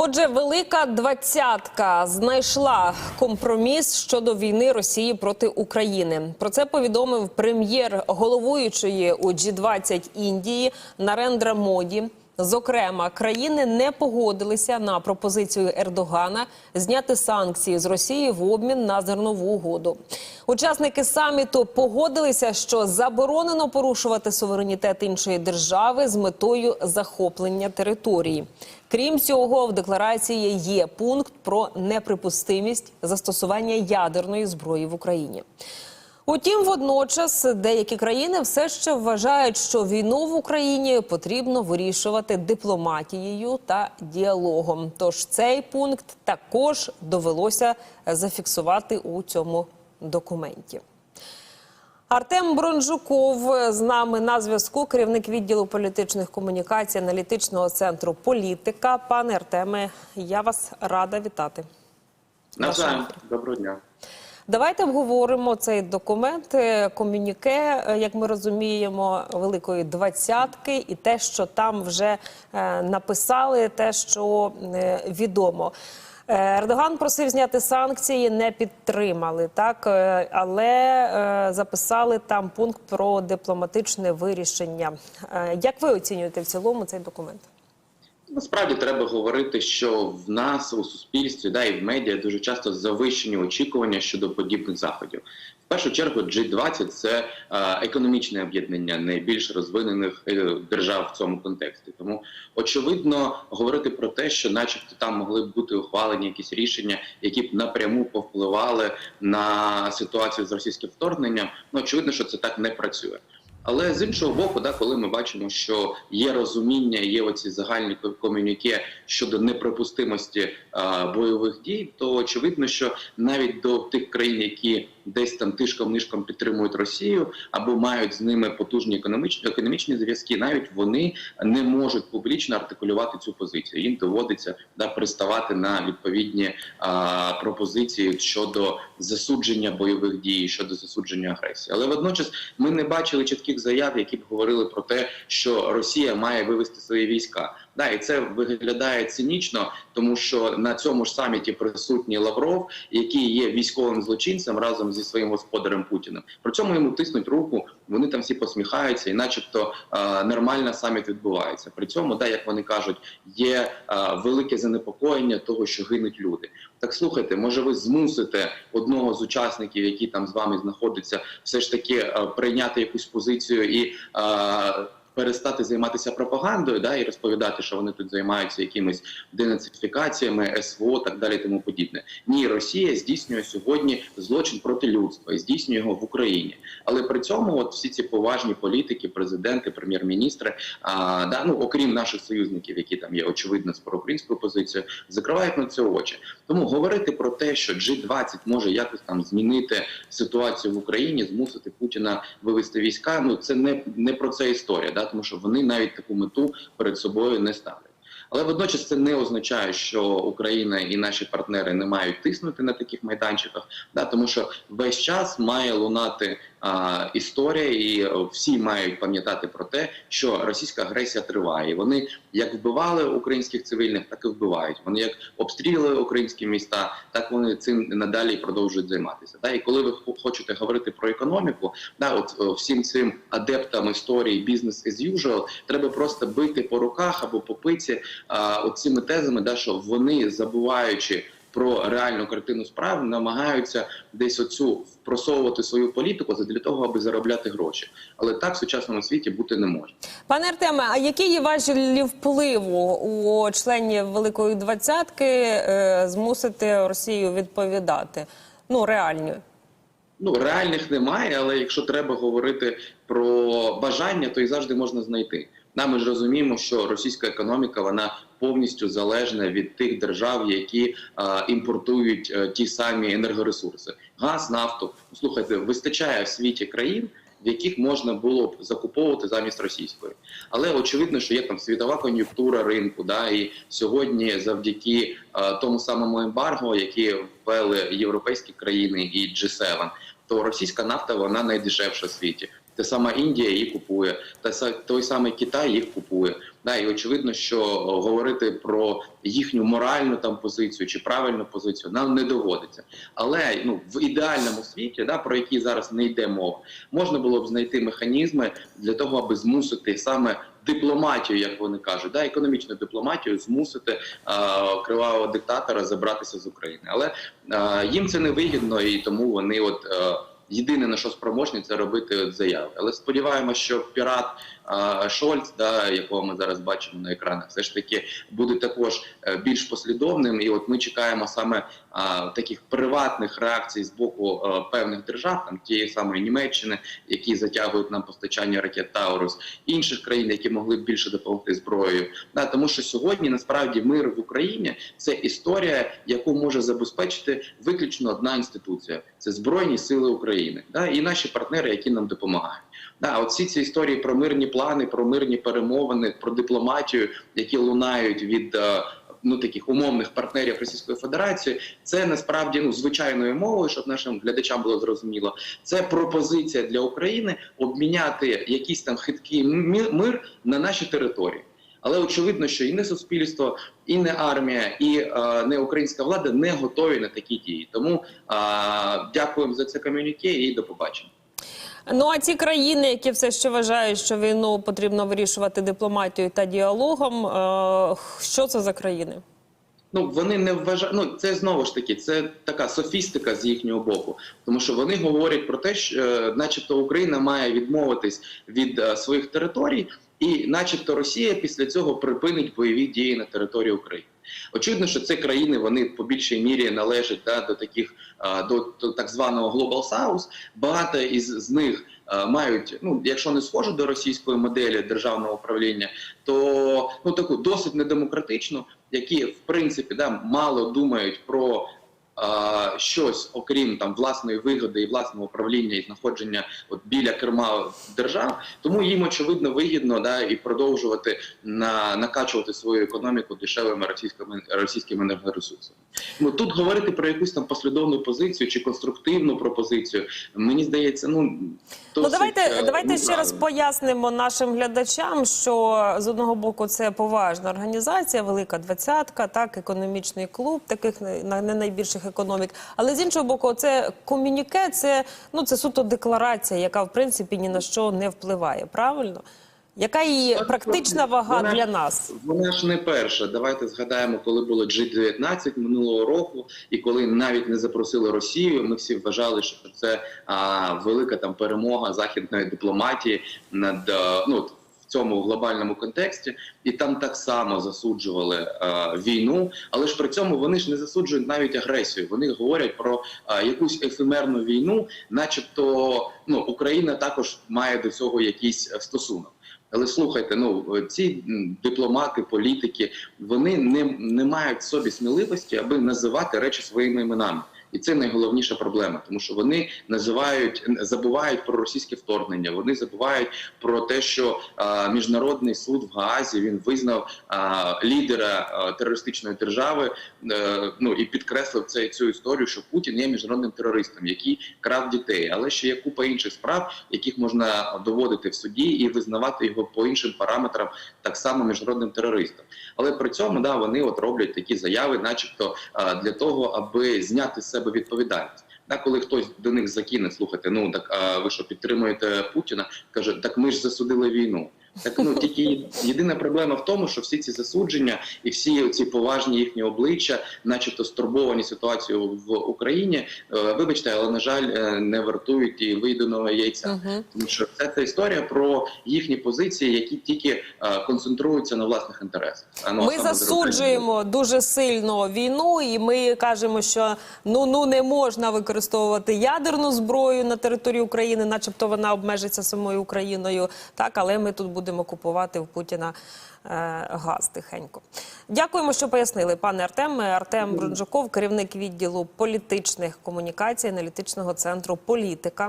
Отже, велика двадцятка знайшла компроміс щодо війни Росії проти України. Про це повідомив прем'єр головуючої у G20 Індії Нарендра Моді. Зокрема, країни не погодилися на пропозицію Ердогана зняти санкції з Росії в обмін на зернову угоду. Учасники саміту погодилися, що заборонено порушувати суверенітет іншої держави з метою захоплення території. Крім цього, в декларації є пункт про неприпустимість застосування ядерної зброї в Україні. Утім, водночас деякі країни все ще вважають, що війну в Україні потрібно вирішувати дипломатією та діалогом. Тож цей пункт також довелося зафіксувати у цьому документі. Артем Бронжуков з нами на зв'язку, керівник відділу політичних комунікацій аналітичного центру Політика. Пане Артеме, я вас рада вітати. Навзаєм. Доброго дня. Давайте обговоримо цей документ, е, комюніке, е, як ми розуміємо, великої двадцятки, і те, що там вже е, написали, те, що відомо. Е, Ердоган просив зняти санкції, не підтримали, так Е, але е, записали там пункт про дипломатичне вирішення. Як ви оцінюєте в цілому цей документ? Насправді треба говорити, що в нас у суспільстві да і в медіа дуже часто завищені очікування щодо подібних заходів. В першу чергу, G20 – це е, економічне об'єднання найбільш розвинених е, держав в цьому контексті. Тому очевидно говорити про те, що, начебто, там могли б бути ухвалені якісь рішення, які б напряму повпливали на ситуацію з російським вторгненням. Ну очевидно, що це так не працює. Але з іншого боку, да, коли ми бачимо, що є розуміння, є оці загальні комюніке щодо неприпустимості а, бойових дій, то очевидно, що навіть до тих країн, які десь там тишком нишком підтримують Росію або мають з ними потужні економічні економічні зв'язки, навіть вони не можуть публічно артикулювати цю позицію. Їм доводиться да приставати на відповідні а, пропозиції щодо засудження бойових дій, щодо засудження агресії. Але водночас ми не бачили чітких заяв, які б говорили про те, що Росія має вивести свої війська. Да, і це виглядає цинічно, тому що на цьому ж саміті присутній Лавров, який є військовим злочинцем разом зі своїм господарем Путіним. При цьому йому тиснуть руку. Вони там всі посміхаються, і, начебто, е, нормально саміт відбувається. При цьому, да, як вони кажуть, є е, велике занепокоєння того, що гинуть люди. Так слухайте, може, ви змусите одного з учасників, який там з вами знаходиться, все ж таки е, прийняти якусь позицію і. е, Перестати займатися пропагандою, да і розповідати, що вони тут займаються якимись денацифікаціями, СВО, так далі, тому подібне. Ні, Росія здійснює сьогодні злочин проти людства і здійснює його в Україні. Але при цьому, от всі ці поважні політики, президенти, прем'єр-міністри, да, ну окрім наших союзників, які там є очевидно з проукраїнською позицією, закривають на це очі. Тому говорити про те, що G20 може якось там змінити ситуацію в Україні, змусити Путіна вивести війська. Ну це не, не про це історія, да, тому що вони навіть таку мету перед собою не ставлять. Але водночас це не означає, що Україна і наші партнери не мають тиснути на таких майданчиках, да, тому що весь час має лунати історія, і е, всі мають пам'ятати про те, що російська агресія триває. Вони як вбивали українських цивільних, так і вбивають. Вони як обстрілювали українські міста, так вони цим надалі продовжують займатися. Да? І коли ви хо- хочете говорити про економіку, да, от е, всім цим адептам історії бізнес as usual, треба просто бити по руках або по пиці от тезами, да, що вони забуваючи. Про реальну картину справ намагаються десь оцю просовувати свою політику для того, аби заробляти гроші. Але так в сучасному світі бути не може. Пане Артеме, а які є важелі впливу у членів Великої двадцятки е, змусити Росію відповідати? Ну реальні. Ну реальних немає, але якщо треба говорити про бажання, то і завжди можна знайти. Да, ми ж розуміємо, що російська економіка вона повністю залежна від тих держав, які імпортують а, ті самі енергоресурси: газ, нафту. Слухайте, вистачає в світі країн. В яких можна було б закуповувати замість російської, але очевидно, що є там світова кон'юнктура ринку, да і сьогодні, завдяки а, тому самому ембарго, які ввели європейські країни і G7, то російська нафта вона найдешевша в світі. Та сама Індія їх купує, та той самий Китай їх купує. Да, і очевидно, що говорити про їхню моральну там позицію чи правильну позицію нам не доводиться. Але ну в ідеальному світі, да, про який зараз не йде мова, можна було б знайти механізми для того, аби змусити саме дипломатію, як вони кажуть, да, економічну дипломатію, змусити е, кривавого диктатора забратися з України. Але е, їм це не вигідно, і тому вони от. Е, Єдине на що спроможні це робити заяви. Але сподіваємося, що пірат Шольц, да, якого ми зараз бачимо на екранах, все ж таки буде також е, більш послідовним. І от ми чекаємо саме таких приватних реакцій з боку е, певних держав, там тієї самої Німеччини, які затягують нам постачання ракет Таурус, інших країн, які могли б більше допомогти зброєю. Да, тому що сьогодні насправді мир в Україні це історія, яку може забезпечити виключно одна інституція це Збройні Сили України, да, і наші партнери, які нам допомагають. Да, от всі ці історії про мирні плани, про мирні перемовини, про дипломатію, які лунають від. е, Ну, таких умовних партнерів Російської Федерації, це насправді ну звичайною мовою, щоб нашим глядачам було зрозуміло. Це пропозиція для України обміняти якийсь там хиткий мир на наші території. Але очевидно, що і не суспільство, і не армія, і е, не українська влада не готові на такі дії. Тому е, дякуємо за це комюніке і до побачення. Ну а ці країни, які все ще вважають, що війну потрібно вирішувати дипломатією та діалогом, е, що це за країни? Ну вони не вважають. Ну це знову ж таки, це така софістика з їхнього боку, тому що вони говорять про те, що, е, начебто, Україна має відмовитись від е, своїх територій, і, начебто, Росія після цього припинить бойові дії на території України. Очевидно, що ці країни вони по більшій мірі належать да, до таких до, так званого Global South. Багато із з них мають, ну якщо не схожу до російської моделі державного управління, то ну таку досить недемократичну, які в принципі да мало думають про. Щось окрім там власної вигоди і власного управління і знаходження от біля керма держав, тому їм очевидно вигідно да і продовжувати на накачувати свою економіку дешевими російськими російськими енергоресурсами. Ну тут говорити про якусь там послідовну позицію чи конструктивну пропозицію, мені здається, ну Ну давайте е, давайте ще раз пояснимо нашим глядачам, що з одного боку це поважна організація, велика двадцятка, так економічний клуб, таких на- не найбільших економік. Але з іншого боку, це комюніке, це ну це суто декларація, яка в принципі ні на що не впливає. Правильно? Яка її практична вона вага ж- для нас? Вона ж не перша. Давайте згадаємо, коли було G19 минулого року, і коли навіть не запросили Росію. Ми всі вважали, що це а, велика там перемога західної дипломатії над е, ну. Цьому глобальному контексті, і там так само засуджували е, війну, але ж при цьому вони ж не засуджують навіть агресію. Вони говорять про е, якусь ефемерну війну, начебто ну Україна також має до цього якийсь е, стосунок. Але слухайте, ну ці дипломати, політики, вони не, не мають в собі сміливості, аби називати речі своїми іменами. І це найголовніша проблема, тому що вони називають забувають про російське вторгнення. Вони забувають про те, що а, міжнародний суд в Гаазі він визнав а, лідера а, терористичної держави. е, ну і підкреслив це цю історію, що Путін є міжнародним терористом, який крав дітей, але ще є купа інших справ, яких можна доводити в суді і визнавати його по іншим параметрам, так само міжнародним терористом. Але при цьому да вони от роблять такі заяви, начебто а, для того, аби зняти з себе відповідальність. Да, коли хтось до них закине, слухайте, ну так а ви що підтримуєте Путіна? каже, так ми ж засудили війну. Так ну тільки єдина проблема в тому, що всі ці засудження і всі ці поважні їхні обличчя, начебто стурбовані ситуацією в Україні, е, вибачте, але на жаль, е, не вартують і вийденого яйця. Угу. Тому що це ця історія про їхні позиції, які тільки е, концентруються на власних інтересах. А ну, Ми засуджуємо дуже сильно війну, і ми кажемо, що ну ну не можна використовувати ядерну зброю на території України, начебто вона обмежиться самою Україною. Так, але ми тут будемо купувати в Путіна е, газ тихенько. Дякуємо, що пояснили, пане Артем. Артем Брунжуков, керівник відділу політичних комунікацій аналітичного центру політика.